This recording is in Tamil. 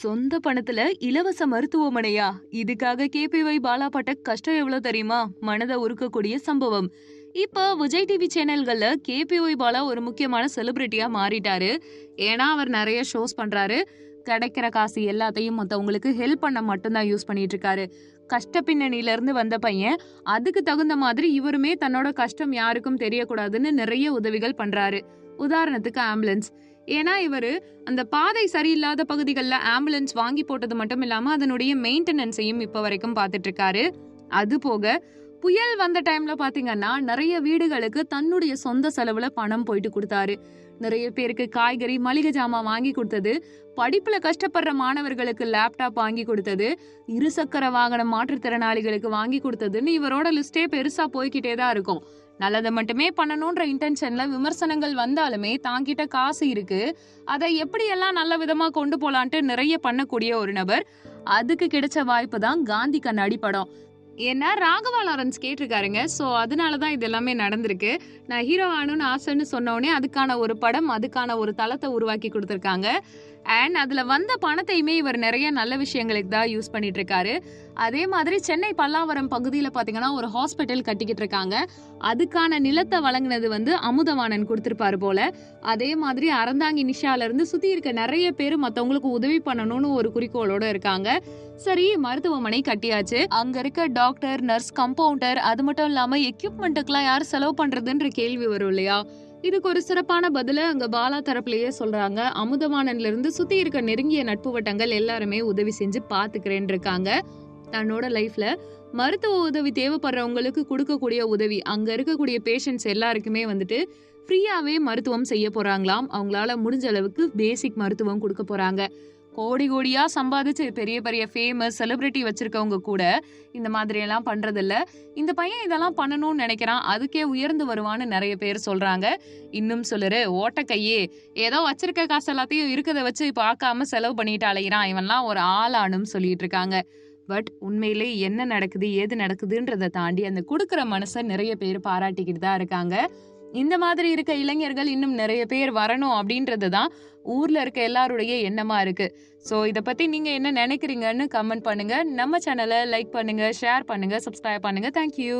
சொந்த பணத்துல இலவச மருத்துவமனையா? இதுக்காக கேபிஒய் பாலா பட்ட கஷ்டம் எவ்வளவு தெரியுமா? மனதை உருக்கக்கூடிய சம்பவம். இப்போ விஜய் டிவி சேனல்கள்ல கேபிஒய் பாலா ஒரு முக்கியமான செலிபிரிட்டியா மாறிட்டாரு. ஏன்னா அவர் நிறைய ஷோஸ் பண்றாரு. கிடைக்கிற காசு எல்லாத்தையும் மத்தவங்களுக்கு ஹெல்ப் பண்ண மட்டும்தான் யூஸ் பண்ணிட்டு இருக்காரு. கஷ்ட பின்னணியில இருந்து வந்த பையன் அதுக்கு தகுந்த மாதிரி இவருமே தன்னோட கஷ்டம் யாருக்கும் தெரியக்கூடாதுன்னு நிறைய உதவிகள் பண்றாரு. உதாரணத்துக்கு ஆம்புலன்ஸ். ஏன்னா இவரு அந்த பாதை சரியில்லாத பகுதிகளில் ஆம்புலன்ஸ் வாங்கி போட்டது மட்டும் இல்லாமல் அதனுடைய மெயின்டெனன்ஸையும் இப்போ வரைக்கும் பார்த்துட்டு இருக்காரு அது போக புயல் வந்த டைம்ல பாத்தீங்கன்னா நிறைய வீடுகளுக்கு தன்னுடைய சொந்த செலவுல பணம் போயிட்டு கொடுத்தாரு. நிறைய பேருக்கு காய்கறி மளிகை ஜாமான் வாங்கி கொடுத்தது. படிப்புல கஷ்டப்படுற மாணவர்களுக்கு லேப்டாப் வாங்கி கொடுத்தது. இருசக்கர வாகனம் மாற்றுத்திறனாளிகளுக்கு வாங்கி கொடுத்ததுன்னு இவரோட லிஸ்டே பெருசா போய்கிட்டே தான் இருக்கும். நல்லதை மட்டுமே பண்ணணுன்ற இன்டென்ஷன்ல விமர்சனங்கள் வந்தாலுமே தாங்கிட்ட காசு இருக்கு. அதை எப்படியெல்லாம் நல்ல விதமா கொண்டு போலான்ட்டு நிறைய பண்ணக்கூடிய ஒரு நபர். அதுக்கு கிடைச்ச வாய்ப்பு தான் காந்தி கண்ணாடி படம். ஏன்னா ராகவா லாரன்ஸ் கேட்டிருக்காருங்க. ஸோ அதனால தான் இது எல்லாமே நடந்திருக்கு. நான் ஹீரோ ஆகணும்னு ஆசைன்னு சொன்னோடனே அதுக்கான ஒரு படம் அதுக்கான ஒரு தளத்தை உருவாக்கி கொடுத்துருக்காங்க. அண்ட் அதில் வந்த பணத்தையுமே இவர் நிறைய நல்ல விஷயங்களுக்கு தான் யூஸ் பண்ணிட்டு இருக்காரு. அதே மாதிரி சென்னை பல்லாவரம் பகுதியில் பார்த்தீங்கன்னா ஒரு ஹாஸ்பிட்டல் கட்டிக்கிட்டு இருக்காங்க. அதுக்கான நிலத்தை வழங்கினது வந்து அமுதவாணன் கொடுத்துருப்பாரு போல. அதே மாதிரி அறந்தாங்கி நிஷால இருந்து சுத்தி இருக்க நிறைய பேர் மற்றவங்களுக்கு உதவி பண்ணணும்னு ஒரு குறிக்கோளோட இருக்காங்க. சரி மருத்துவமனை கட்டியாச்சு. அங்க இருக்க டாக்டர் நர்ஸ் கம்பவுண்டர் அது மட்டும் இல்லாம எக்யூப்மெண்ட்டுக்கெல்லாம் யார் செலவு பண்றதுன்ற கேள்வி வரும் இல்லையா? இதுக்கு ஒரு சிறப்பான பதில அங்க பாலா தரப்புலயே சொல்றாங்க. அமுதவானன்ல இருந்து சுத்தி இருக்க நெருங்கிய நட்பு வட்டங்கள் எல்லாருமே உதவி செஞ்சு பாத்துக்கிறேன் இருக்காங்க தன்னோட லைஃப்ல மருத்துவ உதவி தேவைப்படுறவங்களுக்கு கொடுக்கக்கூடிய உதவி அங்க இருக்கக்கூடிய பேஷண்ட்ஸ் எல்லாருக்குமே வந்துட்டு ஃப்ரீயாவே மருத்துவம் செய்ய போறாங்களாம். அவங்களால முடிஞ்ச அளவுக்கு பேசிக் மருத்துவம் கொடுக்க போறாங்க. கோடி கோடியா சம்பாதிச்சு பெரிய பெரிய ஃபேமஸ் செலிபிரிட்டி வச்சிருக்கவங்க கூட இந்த மாதிரி எல்லாம் பண்றதில்ல. இந்த பையன் இதெல்லாம் பண்ணணும்னு நினைக்கிறான். அதுக்கே உயர்ந்து வருவான்னு நிறைய பேர் சொல்றாங்க. இன்னும் சொல்லுரு ஓட்டக்கையே ஏதோ வச்சிருக்க காசு எல்லாத்தையும் இருக்கதை வச்சு பார்க்காம செலவு பண்ணிட்டு அலையிறான். இவன்லாம் ஒரு ஆளானும் சொல்லிட்டு இருக்காங்க. பட் உண்மையிலே என்ன நடக்குது ஏது நடக்குதுன்றதை தாண்டி அந்த கொடுக்குற மனசை நிறைய பேர் பாராட்டிக்கிட்டு தான் இருக்காங்க. இந்த மாதிரி இருக்க இளைஞர்கள் இன்னும் நிறைய பேர் வரணும் அப்படின்றது தான் ஊர்ல இருக்க எல்லாருடைய எண்ணமா இருக்கு. ஸோ இதை பத்தி நீங்க என்ன நினைக்கிறீங்கன்னு கமெண்ட் பண்ணுங்க. நம்ம சேனலை லைக் பண்ணுங்க ஷேர் பண்ணுங்க சப்ஸ்கிரைப் பண்ணுங்க. தேங்க்யூ